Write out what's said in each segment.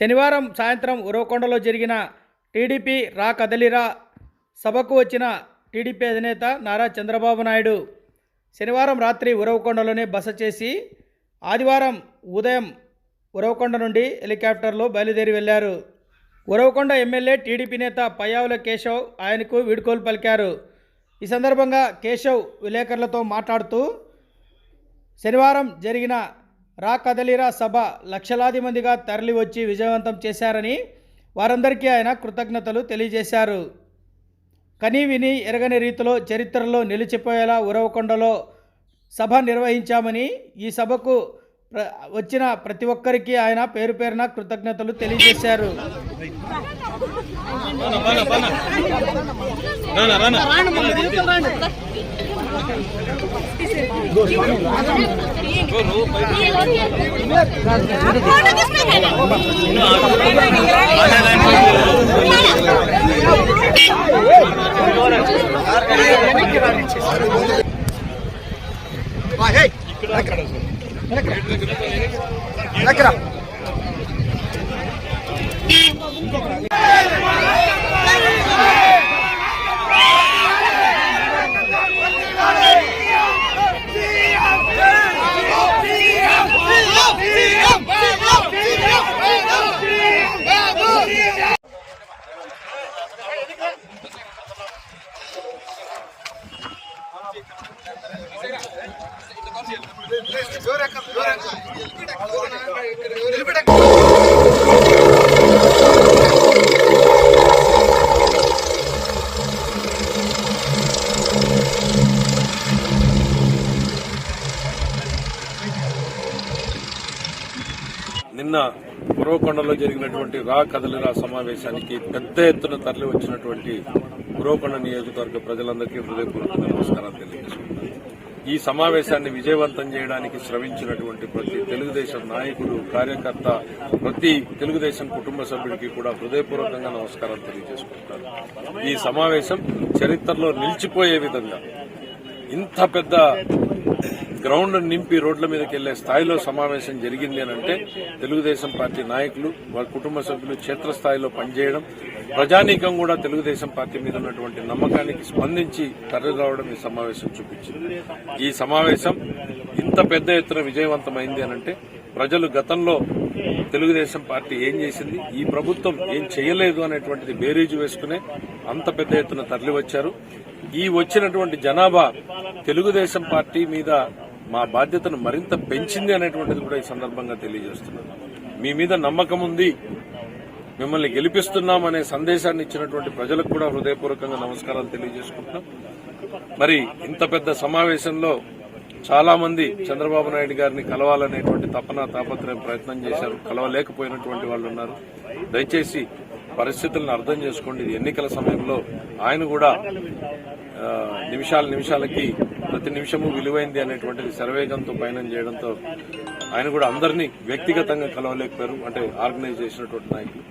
శనివారం సాయంత్రం ఉరవకొండలో జరిగిన టీడీపీ రా కదలిరా సభకు వచ్చిన టీడీపీ అధినేత నారా చంద్రబాబు నాయుడు శనివారం రాత్రి ఉరవకొండలోనే బస చేసి ఆదివారం ఉదయం ఉరవకొండ నుండి హెలికాప్టర్లో బయలుదేరి వెళ్ళారు ఉరవకొండ ఎమ్మెల్యే టీడీపీ నేత పయ్యావుల కేశవ్ ఆయనకు వీడ్కోలు పలికారు. ఈ సందర్భంగా కేశవ్ విలేకరులతో మాట్లాడుతూ శనివారం జరిగిన రా కదలిరా సభ. లక్షలాది మందిగా తరలి వచ్చి విజయవంతం చేశారని వారందరికీ ఆయన కృతజ్ఞతలు తెలియజేశారు. కనీ విని ఎరగని రీతిలో చరిత్రలో నిలిచిపోయేలా ఉరవకొండలో సభ నిర్వహించామని ఈ సభకు ప్ర వచ్చిన ప్రతి ఒక్కరికి ఆయన పేరు పేరున కృతజ్ఞతలు తెలియజేశారు. ఇక్కడ Ik heb het niet. Ik heb niet. Ik heb het niet. Ik నిన్న ఉరవకొండలో జరిగినటువంటి రా కదలిరా సమావేశానికి పెద్ద ఎత్తున తరలి వచ్చినటువంటి ఉరవకొండ నియోజకవర్గ ప్రజలందరికీ హృదయపూర్వక నమస్కారాలు తెలియజేసుకుంటున్నాను. ఈ సమావేశాన్ని విజయవంతం చేయడానికి శ్రమించినటువంటి ప్రతి తెలుగుదేశం నాయకుడు కార్యకర్త ప్రతి తెలుగుదేశం కుటుంబ సభ్యుడికి కూడా హృదయపూర్వకంగా నమస్కారాలు తెలియజేసుకుంటున్నాను. ఈ సమావేశం చరిత్రలో నిలిచిపోయే విధంగా ఇంత పెద్ద గ్రౌండ్ నింపి రోడ్ల మీదకి వెళ్ళే స్థాయిలో సమావేశం జరిగింది అని అంటే తెలుగుదేశం పార్టీ నాయకులు వారి కుటుంబ సభ్యులు క్షేత్రస్థాయిలో పనిచేయడం ప్రజానీకం కూడా తెలుగుదేశం పార్టీ మీద ఉన్నటువంటి నమ్మకానికి స్పందించి తరలి రావడం ఈ సమావేశం చూపించింది. ఈ సమావేశం ఇంత పెద్ద ఎత్తున విజయవంతమైంది అని అంటే ప్రజలు గతంలో తెలుగుదేశం పార్టీ ఏం చేసింది ఈ ప్రభుత్వం ఏం చేయలేదు అనేటువంటిది బేరీజు వేసుకునే అంత పెద్ద ఎత్తున తరలి వచ్చారు ఈ వచ్చినటువంటి జనాభా తెలుగుదేశం పార్టీ మీద మా బాధ్యతను మరింత పెంచింది అనేటువంటిది కూడా ఈ సందర్భంగా తెలియజేస్తున్నాను. మీ మీద నమ్మకం ఉంది మిమ్మల్ని గెలిపిస్తున్నామనే సందేశాన్ని ఇచ్చినటువంటి ప్రజలకు కూడా హృదయపూర్వకంగా నమస్కారాలు తెలియజేసుకుంటున్నాం. మరి ఇంత పెద్ద సమావేశంలో చాలా మంది చంద్రబాబు నాయుడు గారిని కలవాలనేటువంటి తపన తాపత్రయం ప్రయత్నం చేశారు కలవలేకపోయినటువంటి వాళ్ళు ఉన్నారు. దయచేసి పరిస్థితులను అర్థం చేసుకోండి. ఎన్నికల సమయంలో ఆయన కూడా నిమిషాల నిమిషాలకి ప్రతి నిమిషము విలువైంది అనేటువంటిది శరవేగంతో పయనం చేయడంతో ఆయన కూడా అందరినీ వ్యక్తిగతంగా కలవలేకపోయారు. అంటే ఆర్గనైజ్ చేసినటువంటి నాయకులు.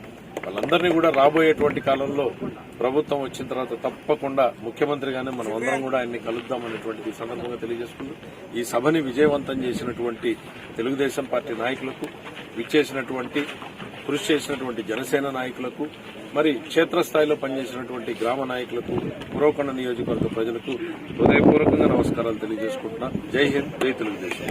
వాళ్ళందరినీ కూడా రాబోయేటువంటి కాలంలో ప్రభుత్వం వచ్చిన తర్వాత తప్పకుండా ముఖ్యమంత్రిగానే మనం అందరం కూడా ఆయన్ని కలుద్దామనేటువంటిది సందర్భంగా తెలియజేసుకుంటూ ఈ సభని విజయవంతం చేసినటువంటి తెలుగుదేశం పార్టీ నాయకులకు విచ్చేసినటువంటి కృషి చేసినటువంటి జనసేన నాయకులకు మరి క్షేత్రస్థాయిలో పనిచేసినటువంటి గ్రామ నాయకులకు పురోకొండ నియోజకవర్గ ప్రజలకు హృదయపూర్వకంగా నమస్కారాలు తెలియజేసుకుంటున్నా. జై హింద్ జై తెలుగుదేశం.